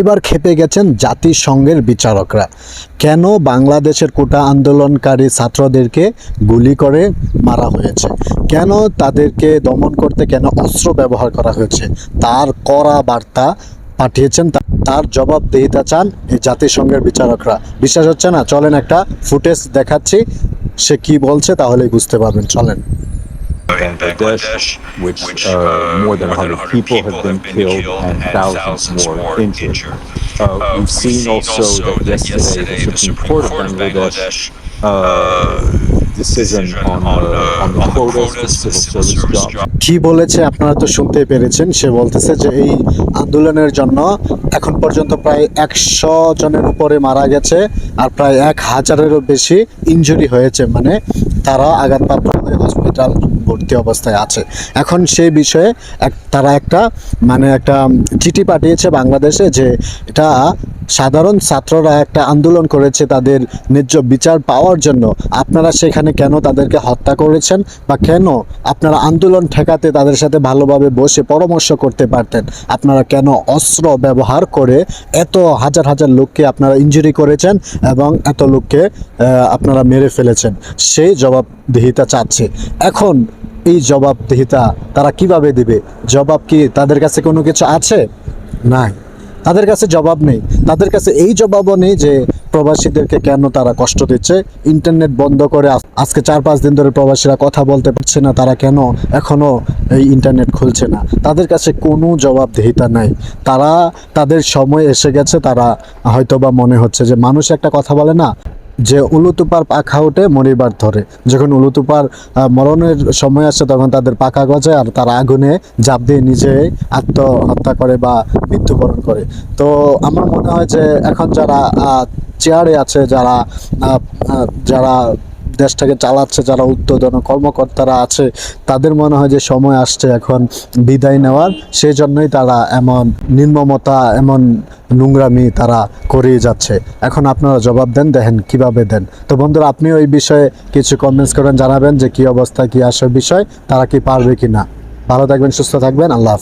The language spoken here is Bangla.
এবার খেপে গেছেন জাতিসংঘের বিচারকরা। কেন বাংলাদেশের কোটা আন্দোলনকারী ছাত্রদেরকে গুলি করে মারা হয়েছে? কেন তাদেরকে দমন করতে কেন অস্ত্র ব্যবহার করা হয়েছে? তার কড়া বার্তা পাঠিয়েছেন তার জবাবদিহিতা চান এই জাতিসংঘের বিচারকরা। বিশ্বাস হচ্ছে না? চলেন একটা ফুটেজ দেখাচ্ছি। সে কি বলছে তাহলেই বুঝতে পারবেন। চলেন। Bangladesh, which uh, more than 100 people have been killed and thousands more injured. Uh, we've seen also that yesterday the Supreme Court of Bangladesh uh, decision on, uh, on the quotas for civil service jobs. কি বলেছে আপনারা তো শুনতে পেরেছেন সে বলতেছে যে এই আন্দোলনের জন্য এখন পর্যন্ত প্রায় একশো জনের উপরে মারা গেছে আর প্রায় এক হাজারেরও বেশি ইনজুরি হয়েছে মানে তারা আঘাতপ্রাপ্ত হয়ে হসপিটাল ভর্তি অবস্থায় আছে। এখন সেই বিষয়ে এক, তারা একটা মানে একটা চিঠি পাঠিয়েছে বাংলাদেশে যে এটা সাধারণ ছাত্ররা একটা আন্দোলন করেছে তাদের ন্যায্য বিচার পাওয়ার জন্য। আপনারা সেখানে কেন তাদেরকে হত্যা করেছেন বা কেন আপনারা আন্দোলন ঠেকাতে তাদের সাথে ভালোভাবে বসে পরামর্শ করতে পারতেন? আপনারা কেন অস্ত্র ব্যবহার করে এত হাজার হাজার লোককে আপনারা ইনজুরি করেছেন এবং এত লোককে আপনারা মেরে ফেলেছেন? সেই জবাবদিহিতা চাচ্ছে। এখন এই জবাবদিহিতা তারা কীভাবে দিবে? জবাব কি তাদের কাছে কোনো কিছু আছে? নাই। তাদের কাছে জবাব নেই। তাদের কাছে এই জবাবও নেই যে প্রবাসীদেরকে কেন তারা কষ্ট দিচ্ছে? ইন্টারনেট বন্ধ করে আজকে চার পাঁচ দিন ধরে প্রবাসীরা কথা বলতে পারছে না, তারা কেন এখনও এই ইন্টারনেট খুলছে না? তাদের কাছে কোনো জবাবদিহিতা নাই। তারা তাদের সময় এসে গেছে, তারা হয়তোবা মনে হচ্ছে যে মানুষ একটা কথা বলে না যে উলুতুপার পাখা উঠে মরিবার ধরে। যখন উলুতুপার মরণের সময় আসে, তখন তাদের পাখা গজে আর তারা আগুনে জাপ দিয়ে নিজে আত্মহত্যা করে বা মৃত্যুবরণ করে। তো আমার মনে হয় যে এখন যারা চেয়ারে আছে, যারা যারা দেশটাকে চালাচ্ছে, যারা উদ্বোধন কর্মকর্তারা আছে, তাদের মনে হয় যে সময় আসছে এখন বিদায় নেওয়ার। সেই জন্যই তারা এমন নির্মমতা, এমন নোংরামি তারা করেই যাচ্ছে। এখন আপনারা জবাব দেন, দেখেন কীভাবে দেন। তো বন্ধুরা আপনি ওই বিষয়ে কিছু কমেন্টস করেন জানাবেন যে কি অবস্থা, কি আসে বিষয়, তারা কি পারবে কি না ভালো থাকবেন, সুস্থ থাকবেন, আল্লাহ।